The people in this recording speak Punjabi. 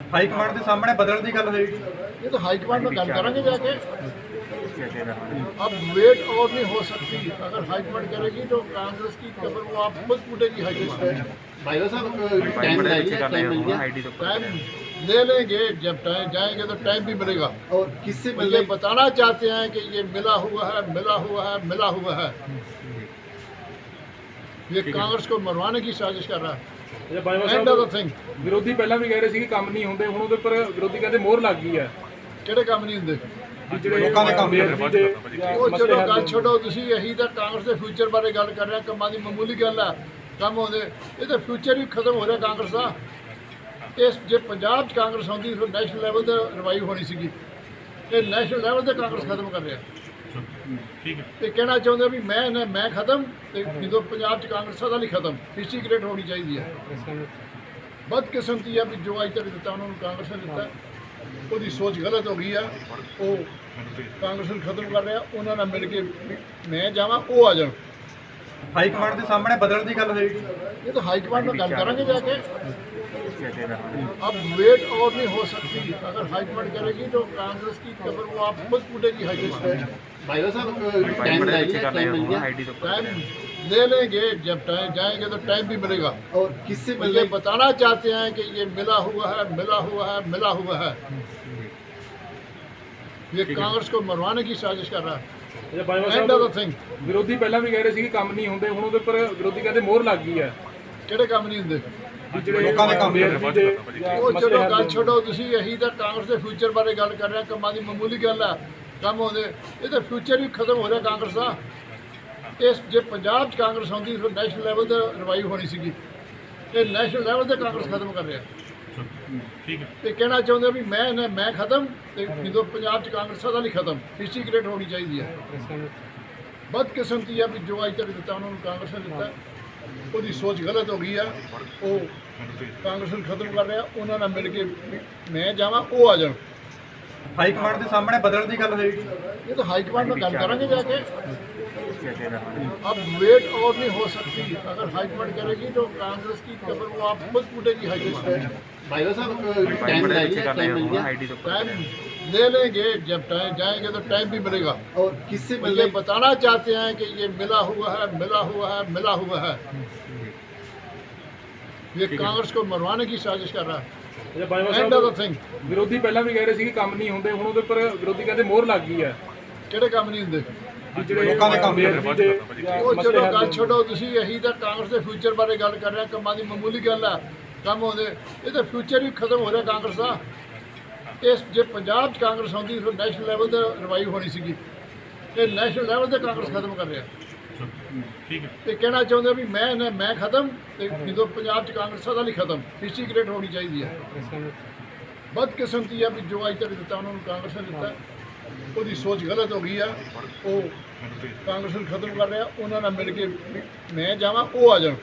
ਹਾਈ ਕਮਾਂਡ ਦੇ ਸਾਹਮਣੇ ਬਦਲਣ ਦੀ ਗੱਲ ਹੋਏਗੀ ये तो हाईकमांड में गल करेंगे जाके अब वेट और नहीं हो सकती अगर हाईकमांड करेगी तो कांग्रेस की कबर वो आप खुद कूटेगी हाईकमांड भाई साहब टाइम चाहिए टाइम मिल गया टाइम ले लेंगे जब टाइम जाएंगे तो टाइम भी मिलेगा और किससे ये मिलने बताना चाहते हैं कि ये मिला हुआ है मिला हुआ है मिला हुआ है ये कांग्रेस को मरवाने की साजिश कर रहा है ਇਹ ਬਾਈਵਾ end of Sahib the thing ਵਿਰੋਧੀ ਪਹਿਲਾਂ ਵੀ ਕਹਿ ਰਹੇ ਸੀ ਕਿ ਕੰਮ ਨਹੀਂ ਹੁੰਦੇ ਹੁਣ ਉਹਦੇ ਉੱਪਰ ਵਿਰੋਧੀ ਕਹਿੰਦੇ ਮੋਹਰ ਲੱਗ ਗਈ ਹੈ ਕਿਹੜੇ ਕੰਮ ਨਹੀਂ ਹੁੰਦੇ ਵੀ ਜਿਹੜੇ ਲੋਕਾਂ ਦੇ ਕੰਮ ਬੇਅਦਬੀ ਦੇ ਜਾਂ ਉਹ ਮਸਲੇ ਚਲੋ ਹੱਲ ਗੱਲ ਦੇ। ਛੱਡੋ ਤੁਸੀਂ ਇਹੀ ਤਾਂ ਕਾਂਗਰਸ ਦੇ ਫਿਊਚਰ ਬਾਰੇ ਗੱਲ ਕਰ ਰਹੇ ਹੋ ਕੰਮਾਂ ਦੀ ਮਾਮੂਲੀ ਗੱਲ ਆ ਕੰਮ ਹੁੰਦੇ ਇਹ ਤਾਂ ਫਿਊਚਰ ਵੀ ਖਤਮ ਹੋ ਰਿਹਾ ਕਾਂਗਰਸ ਦਾ ਇਸ ਜੇ ਪੰਜਾਬ 'ਚ ਕਾਂਗਰਸ ਆਉਂਦੀ ਫਿਰ ਨੈਸ਼ਨਲ ਲੈਵਲ ਤੇ ਰਿਵਾਈਵ ਹੋਣੀ ਸੀਗੀ ਇਹ ਨੈਸ਼ਨਲ ਲੈਵਲ ਤੇ ਕਾਂਗਰਸ ਖਤਮ ਕਰ ਰਿਹਾ ਠੀਕ ਹੈ। ਇਹ ਕਹਿਣਾ ਚਾਹੁੰਦੇ ਵੀ ਮੈਂ ਨਾ, ਮੈਂ ਖਤਮ ਤੇ ਜਦੋਂ ਪੰਜਾਬ 'ਚ ਕਾਂਗਰਸ ਸਦਾ ਲਈ ਖਤਮ ਹਿਸਟਰੀ ਕ੍ਰੀਏਟ ਹੋਣੀ ਚਾਹੀਦੀ ਹੈ ਬਦਕਿਸਮਤੀ ਆ ਵੀ ਜੋ ਅੱਜ ਤੱਕ ਦਿੱਤਾ ਉਹਨਾਂ ਨੂੰ ਕਾਂਗਰਸ ਨੇ ਦਿੱਤਾ, ਉਹਦੀ ਸੋਚ ਗਲਤ ਹੋ ਗਈ ਆ, ਉਹ ਕਾਂਗਰਸ ਨੂੰ ਖਤਮ ਕਰ ਰਿਹਾ, ਉਹਨਾਂ ਨਾਲ ਮਿਲ ਕੇ ਵੀ ਮੈਂ ਜਾਵਾਂ, ਉਹ ਆ ਜਾਣ। ਹਾਈ ਕਮਾਂਡ ਦੇ ਸਾਹਮਣੇ ਬਦਲਣ ਦੀ ਗੱਲ ਹੋਏਗੀ ये तो हाईकमांड में गल करेंगे जाके अब वेट और नहीं हो सकती अगर हाईकमांड करेगी तो कांग्रेस की कबर वो आप खुद कूटेगी हाईकमांड भाई साहब टाइम चाहिए टाइम मिल गया टाइम ले लेंगे जब टाइम जाएंगे तो टाइम भी मिलेगा और किससे ये मिलने बताना चाहते हैं कि ये मिला हुआ है मिला हुआ है मिला हुआ है ये कांग्रेस को मरवाने की साजिश कर रहा है ਵਿਰੋਧੀ ਪਹਿਲਾਂ ਵੀ ਕਹਿ ਰਹੇ ਸੀ ਕਿ ਕੰਮ ਨਹੀਂ ਹੁੰਦੇ ਹੁਣ ਉਹਦੇ ਉੱਪਰ ਵਿਰੋਧੀ ਕਹਿੰਦੇ ਮੋਹਰ ਲੱਗ ਗਈ ਹੈ। ਕਿਹੜੇ ਕੰਮ ਨਹੀਂ ਹੁੰਦੇ? ਲੋਕਾਂ ਦੇ ਕੰਮ ਫਿਊਚਰ ਬਾਰੇ ਗੱਲ ਕਰ ਰਹੇ ਕੰਮਾਂ ਦੀ ਮਾਮੂਲੀ ਗੱਲ ਆ ਕੰਮ ਹੁੰਦੇ ਇਹ ਤਾਂ ਫਿਊਚਰ ਹੀ ਖਤਮ ਹੋ ਰਿਹਾ ਕਾਂਗਰਸ ਦਾ। ਇਸ ਜੇ ਪੰਜਾਬ 'ਚ ਕਾਂਗਰਸ ਆਉਂਦੀ ਫਿਰ ਨੈਸ਼ਨਲ ਲੈਵਲ ਤੇ ਰਿਵਾਈਵ ਹੋਣੀ ਸੀਗੀ। ਇਹ ਨੈਸ਼ਨਲ ਲੈਵਲ ਤੇ ਕਾਂਗਰਸ ਖਤਮ ਕਰ ਰਿਹਾ। ਤੇ ਕਹਿਣਾ ਚਾਹੁੰਦੇ ਵੀ ਮੈਂ ਨਾ ਮੈਂ ਖਤਮ ਤੇ ਜਦੋਂ ਪੰਜਾਬ ਚ ਕਾਂਗਰਸ ਦਾ ਲਈ ਖਤਮ। ਹਿਸਟਰੀ ਕ੍ਰੀਏਟ ਹੋਣੀ ਚਾਹੀਦੀ ਹੈ ਬਦਕਿਸਮਤੀ ਹੈ ਵੀ ਜੋ ਅੱਜ ਤੱਕ ਦਿੱਤਾ ਉਹਨਾਂ ਨੂੰ ਕਾਂਗਰਸ ਨੇ ਦਿੱਤਾ। ਉਹਦੀ ਸੋਚ ਗਲਤ ਹੋ ਗਈ ਆ। ਉਹ ਕਾਂਗਰਸ ਨੂੰ ਖਤਮ ਕਰ ਰਿਹਾ। ਉਹਨਾਂ ਨਾਲ ਮਿਲ ਕੇ ਮੈਂ ਜਾਵਾਂ ਉਹ ਆ ਜਾਣ। ਹਾਈ ਕਮਾਂਡ ਦੇ ਸਾਹਮਣੇ ਬਦਲਣ ਦੀ ਗੱਲ ਹੋਏਗੀ। ਇਹ ਤਾਂ ਹਾਈ ਕਮਾਂਡ ਨਾਲ ਗੱਲ ਕਰਾਂਗੇ ਜਾ ਕੇ। में गल करेंगे जाके अब वेट और नहीं हो सकती अगर हाईकमांड करेगी तो कांग्रेस की कबर वो आप खुद कूटेगी हाईकमांड भाई साहब टाइम चाहिए टाइम मिल गया टाइम ले लेंगे जब टाइम जाएंगे तो टाइम भी मिलेगा और किससे ये मिलने बताना चाहते हैं कि ये मिला हुआ है मिला हुआ है मिला हुआ है ये कांग्रेस को मरवाने की साजिश कर रहा है ਇਹ ਬਾਈਵਾ end of the Sahib thing ਵਿਰੋਧੀ ਪਹਿਲਾਂ ਵੀ ਕਹਿ ਰਹੇ ਸੀ ਕਿ ਕੰਮ ਨਹੀਂ ਹੁੰਦੇ ਹੁਣ ਉਹਦੇ ਉੱਪਰ ਵਿਰੋਧੀ ਕਹਿੰਦੇ ਮੋਹਰ ਲੱਗ ਗਈ ਹੈ ਕਿਹੜੇ ਕੰਮ ਨਹੀਂ ਹੁੰਦੇ ਵੀ ਜਿਹੜੇ ਲੋਕਾਂ ਦੇ ਕੰਮ ਦੇ ਉਹ ਚਲੋ ਗੱਲ। ਛੱਡੋ ਤੁਸੀਂ ਇਹੀ ਤਾਂ ਕਾਂਗਰਸ ਦੇ ਫਿਊਚਰ ਬਾਰੇ ਗੱਲ ਕਰ ਰਹੇ ਹੋ ਕੰਮਾਂ ਦੀ ਮਾਮੂਲੀ ਗੱਲ ਆ ਕੰਮ ਹੁੰਦੇ ਇਹ ਤਾਂ ਫਿਊਚਰ ਵੀ ਖਤਮ ਹੋ ਰਿਹਾ ਕਾਂਗਰਸ ਦਾ। ਇਸ ਜੇ ਪੰਜਾਬ 'ਚ ਕਾਂਗਰਸ ਆਉਂਦੀ ਫਿਰ ਨੈਸ਼ਨਲ ਲੈਵਲ ਤੇ ਰਿਵਾਈਵ ਹੋਣੀ ਸੀਗੀ। ਇਹ ਨੈਸ਼ਨਲ ਲੈਵਲ ਤੇ ਕਾਂਗਰਸ ਖਤਮ ਕਰ ਰਿਹਾ। ਠੀਕ ਹੈ। ਇਹ ਕਹਿਣਾ ਚਾਹੁੰਦੇ ਵੀ ਮੈਂ ਨੇ ਮੈਂ ਖਤਮ ਤੇ ਜਦੋਂ ਪੰਜਾਬ 'ਚ ਕਾਂਗਰਸ ਸਦਾ ਲਈ ਖਤਮ। ਹਿਸਟਰੀ ਕ੍ਰੀਏਟ ਹੋਣੀ ਚਾਹੀਦੀ ਹੈ ਬਦਕਿਸਮਤੀ ਆ ਵੀ ਜੋ ਅੱਜ ਤੱਕ ਦਿੱਤਾ ਉਹਨਾਂ ਨੂੰ ਕਾਂਗਰਸ ਨੇ ਦਿੱਤਾ। ਉਹਦੀ ਸੋਚ ਗਲਤ ਹੋ ਗਈ ਆ, ਉਹ ਕਾਂਗਰਸ ਨੂੰ ਖਤਮ ਕਰ ਰਿਹਾ, ਉਹਨਾਂ ਨਾਲ ਮਿਲ ਕੇ ਮੈਂ ਜਾਵਾਂ, ਉਹ ਆ ਜਾਣ।